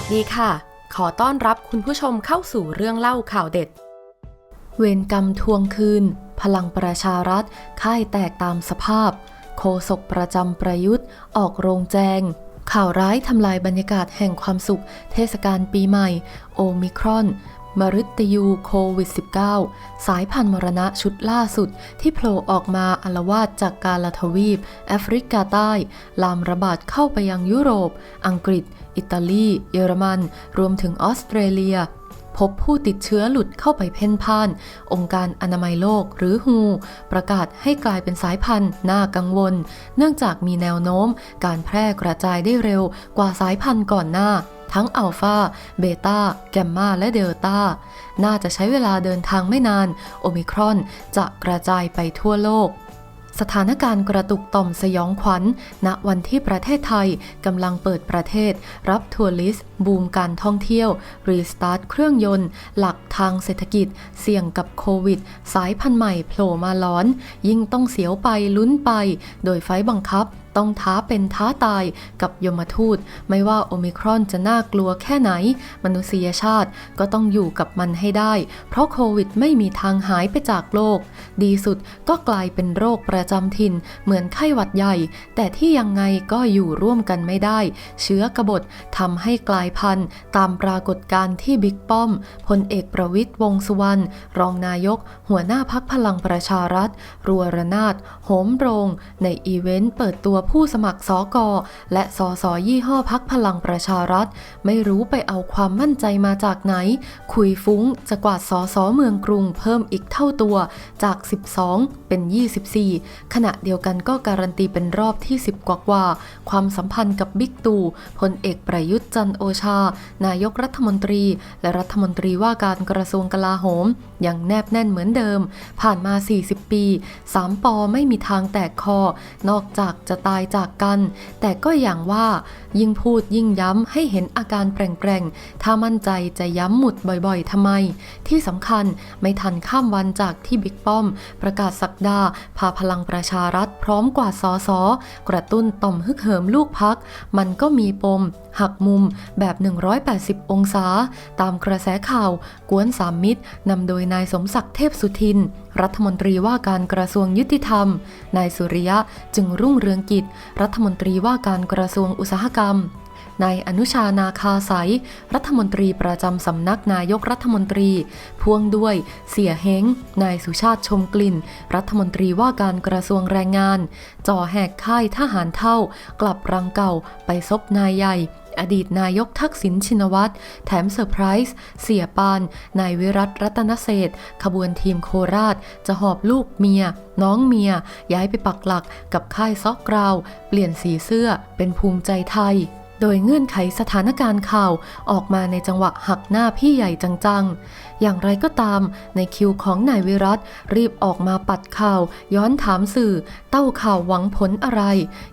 วัสดีค่ะ ขอต้อนรับคุณผู้ชมเข้าสู่เรื่องเล่าข่าวเด็ด เวรกรรมทวงคืน พลังประชารัฐ ค่ายแตกตามสภาพ โคศกประจำประยุทธ์ ออกโรงแจง ข่าวร้ายทำลายบรรยากาศแห่งความสุข เทศกาลปีใหม่ โอมิครอน มฤตยูโควิด -19 สายพันธุ์มรณะชุดล่าสุดที่โผล่ออกมาอลวาดจากกาลาทวีป แอฟริกาใต้ ลามระบาดเข้าไปยังยุโรป อังกฤษ อิตาลี เยอรมัน รวมถึงออสเตรเลียพบผู้ติดเชื้อหลุดเข้าไปเพ่นพ่าน องค์การอนามัยโลกหรือฮูประกาศให้กลายเป็นสายพันธุ์น่ากังวล เนื่องจากมีแนวโน้ม การแพร่กระจายได้เร็วกว่าสายพันธุ์ก่อนหน้า ทั้งอัลฟา เบต้า แกมมา และเดลต้า น่าจะใช้เวลาเดินทางไม่นาน โอมิครอนจะกระจายไปทั่วโลก สถานการณ์กระตุกต่อมสยองขวัญ ณ วันที่ประเทศไทยกำลังเปิดประเทศ รับทัวริสต์บูมการท่องเที่ยว รีสตาร์ทเครื่องยนต์ หลักทางเศรษฐกิจ เสี่ยงกับโควิด สายพันธุ์ใหม่โผล่มาล้อน ยิ่งต้องเสียวไปลุ้นไป โดยไฟบังคับ ต้องท้าเป็นท้าตายกับยมทูต ไม่ว่าโอมิครอนจะน่ากลัวแค่ไหน มนุษยชาติก็ต้องอยู่กับมันให้ได้ เพราะโควิดไม่มีทางหายไปจากโลก ดีสุดก็กลายเป็นโรคประจำถิ่น เหมือนไข้หวัดใหญ่ แต่ที่ยังไงก็อยู่ร่วมกันไม่ได้ เชื้อกบฏทำให้กลายพันธุ์ตามปรากฏการณ์ที่บิ๊กป้อมพลเอกประวิตยวงสุวรรณรองนายก หัวหน้าพักพลังประชารัฐ รัวระนาดโหมโรง ในอีเวนต์เปิดตัวผู้สมัครสอกอและสอสอยี่ห้อพักพลังประชารัฐ ไม่รู้ไปเอาความมั่นใจมาจากไหน คุยฟุ้งจะกวาดสอสอเมืองกรุงเพิ่มอีกเท่าตัวจาก 12 เป็น 24 ขณะเดียวกันก็การันตีเป็นรอบที่ 10 กว่ากว่า ความสัมพันธ์กับบิ๊กตู่พลเอกประยุทธ์จันโอชา นายกรัฐมนตรี และรัฐมนตรีว่าการกระทรวงกลาโหม ยังแนบแน่นเหมือนเดิม ผ่านมา 40 ปี 3 ปอไม่มีทางแตกคอ นอกจากจะตายจากกัน แต่ก็อย่างว่ายิ่งพูดยิ่งย้ำให้เห็นอาการแปลงๆ ถ้ามั่นใจจะย้ำหมุดบ่อยๆทำไม ที่สำคัญไม่ทันข้ามวันจากที่บิ๊กป้อม ประกาศสักดาพาพลังประชารัฐพร้อมกว่าสอสอกระตุ้นต่อมฮึกเหิมลูกพัก มันก็มีปม หักมุมแบบ 180 องศา ตามกระแสข่าว กวนสามมิตรนำโดยนายสมศักดิ์เทพสุทิน รัฐมนตรีว่าการกระทรวงยุติธรรม นายสุริยะจึงรุ่งเรืองกิจ รัฐมนตรีว่าการกระทรวงอุตสาหกรรมนายอนุชานาคาสายรัฐมนตรีประจำสำนักนายกรัฐมนตรี พ่วงด้วย เสียเฮงนายสุชาติชมกลิ่น รัฐมนตรีว่าการกระทรวงแรงงาน จ่อแหกค่ายทหารเท่ากลับรังเก่าไปซบนายใหญ่ อดีตนายกทักษิณชินวัตร แถมเซอร์ไพรส์เสียปาน นายวิรัตรัตนเศษขบวนทีมโคราช จะหอบลูกเมีย น้องเมีย ย้ายไปปักหลักกับค่ายซอกกราว เปลี่ยนสีเสื้อเป็นภูมิใจไทย โดยเงื่อนไขสถานการณ์ข่าวออกมาในจังหวะหักหน้าพี่ใหญ่จังๆ อย่างไรก็ตามในคิวของนายวิรัตรีบออกมาปัดข่าว ย้อนถามสื่อ เต้าข่าวหวังผลอะไร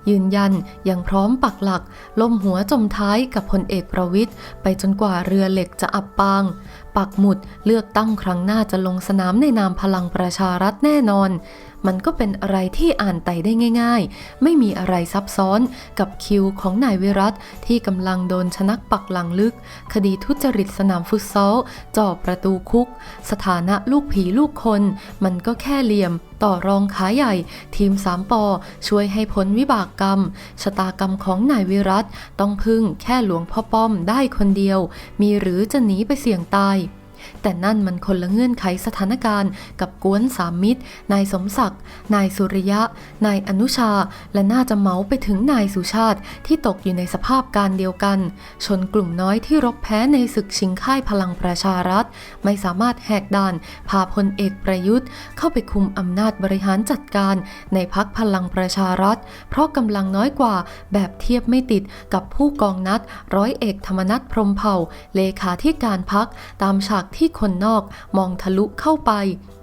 ยืนยันยังพร้อมปักหลักล่มหัวจมท้ายกับพลเอกประวิทย์ไปจนกว่าเรือเหล็กจะอับปาง ปักหมุดเลือกตั้งครั้งหน้าจะลงสนามในนามพลังประชารัฐแน่นอน มันก็เป็นอะไรที่อ่านไต่ได้ง่าย ๆ ไม่มีอะไรซับซ้อนกับคิวของนายวิรัตที่กำลังโดนชนักปักหลังลึก คดีทุจริตสนามฟุตซอลจ่อประตูคุก สถานะลูกผีลูกคน มันก็แค่เหลี่ยมต่อรองขาใหญ่ ทีมสามปอช่วยให้พ้นวิบากกรรม ชะตากรรมของนายวิรัตต้องพึ่งแค่หลวงพ่อป้อมได้คนเดียว มีหรือจะหนีไปเสี่ยงตาย แต่นั่นมันคนละเงื่อนไขสถานการณ์ กับกวนสามมิตร นายสมศักดิ์ นายสุริยะ นายอนุชา และน่าจะเมาไปถึงนายสุชาติที่ตกอยู่ในสภาพการเดียวกัน ชนกลุ่มน้อยที่รบแพ้ในศึกชิงค่ายพลังประชารัฐ ไม่สามารถแหกด่าน พาพลเอกประยุทธ์ เข้าไปคุมอำนาจบริหารจัดการในพักพลังประชารัฐ เพราะกำลังน้อยกว่าแบบเทียบไม่ติดกับผู้กองนัดร้อยเอกธรรมนัฐพรมเผ่าเลขาธิการพักตามฉากที่คนนอกมองทะลุเข้าไป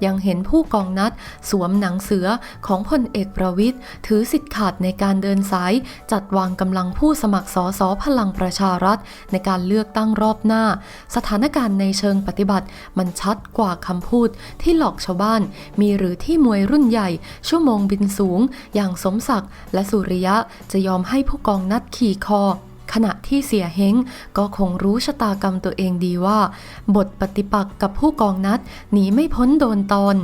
ยังเห็นผู้กองนัด สวมหนังเสือของพลเอกประวิทย์ถือสิทธิ์ขาดในการเดินสาย จัดวางกำลังผู้สมัครสอสอพลังประชารัฐ ในการเลือกตั้งรอบหน้า สถานการณ์ในเชิงปฏิบัติ มันชัดกว่าคำพูดที่หลอกชาวบ้าน มีหรือที่มวยรุ่นใหญ่ ชั่วโมงบินสูง อย่างสมศักดิ์และสุริยะจะยอมให้ผู้กองนัดขี่คอ ขณะที่เสียเฮงก็คงรู้ชะตากรรมตัวเองดีว่า บทปฏิปักษ์กับผู้กองนัดหนีไม่พ้นโดนตอน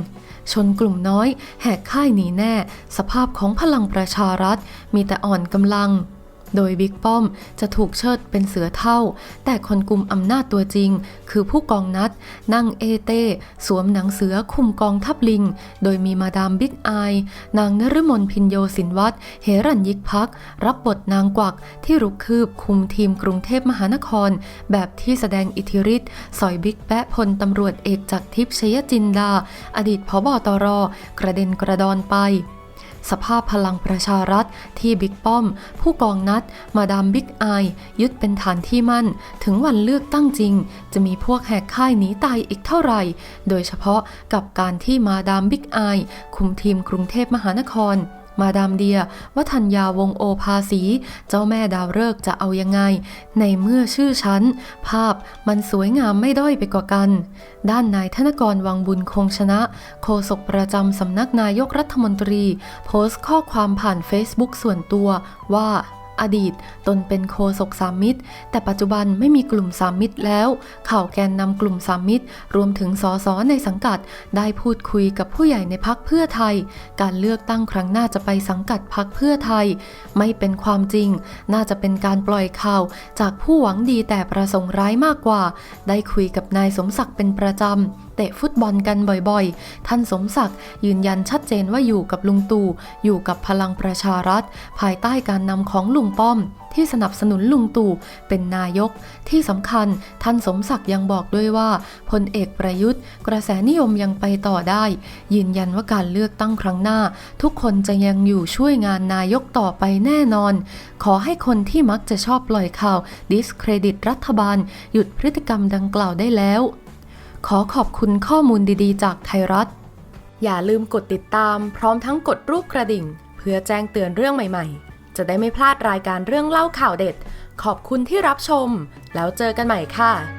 ชนกลุ่มน้อย แหกค่ายหนีแน่ สภาพของพลังประชารัฐมีแต่อ่อนกำลัง โดยบิ๊กป้อมจะถูกเชิดเป็นเสือเท่า แต่คนกลุ่มอำนาจตัวจริง คือผู้กองนัด นั่งเอเต้สวมหนังเสือคุมกองทัพลิง โดยมีมาดามบิ๊กอาย นางนฤมลพินโยสินวัตรเฮรัญยิกพัก รับบทนางกวักที่รุกคืบคุมทีมกรุงเทพมหานคร แบบที่แสดงอิทธิฤทธิ์สอยบิ๊กแปะพลตำรวจเอกจากทิพย์ชยจินดา อดีตพบตร กระเด็นกระดอนไป สภาพพลังประชารัฐที่บิ๊กป้อม ผู้กองนัด มาดามบิ๊กไอยึดเป็นฐานที่มั่น ถึงวันเลือกตั้งจริง จะมีพวกแหกค่ายหนีตายอีกเท่าไหร่ โดยเฉพาะกับการที่มาดามบิ๊กไอคุมทีมกรุงเทพมหานคร มาดามเดียวัฒนยาวงโอภาสี เจ้าแม่ดาวฤกษ์จะเอายังไง ในเมื่อชื่อฉัน ภาพมันสวยงามไม่ด้อยไปกว่ากัน ด้านนายธนกรวังบุญคงชนะ โฆษกประจำสำนักนายกรัฐมนตรี โพสต์ข้อความผ่าน Facebook ส่วนตัวว่า อดีตตนเป็นโคศกสามมิตร แต่ปัจจุบันไม่มีกลุ่มสามมิตรแล้ว ข่าวแกนนำกลุ่มสามมิตร รวมถึงสสในสังกัด ได้พูดคุยกับผู้ใหญ่ในพักเพื่อไทย การเลือกตั้งครั้งหน้าจะไปสังกัดพักเพื่อไทย ไม่เป็นความจริง น่าจะเป็นการปล่อยข่าว จากผู้หวังดีแต่ประสงค์ร้ายมากกว่า ได้คุยกับนายสมศักดิ์เป็นประจำ เตะฟุตบอลกันบ่อยๆ ท่านสมศักดิ์ยืนยันชัดเจนว่าอยู่กับลุงตู่อยู่กับพลังประชารัฐ ภายใต้การนำของลุงป้อมที่สนับสนุนลุงตู่เป็นนายก ที่สำคัญท่านสมศักดิ์ยังบอกด้วยว่าพลเอกประยุทธ์ กระแสนิยมยังไปต่อได้ ยืนยันว่าการเลือกตั้งครั้งหน้า ทุกคนจะยังอยู่ช่วยงานนายกต่อไปแน่นอน ขอให้คนที่มักจะชอบปล่อยข่าวดิสเครดิตรัฐบาล หยุดพฤติกรรมดังกล่าวได้แล้ว ขอขอบคุณข้อมูลดีๆ จากไทยรัฐ อย่าลืมกดติดตามพร้อมทั้งกดรูปกระดิ่ง เพื่อแจ้งเตือนเรื่องใหม่ๆ จะได้ไม่พลาดรายการเรื่องเล่าข่าวเด็ด ขอบคุณที่รับชม แล้วเจอกันใหม่ค่ะ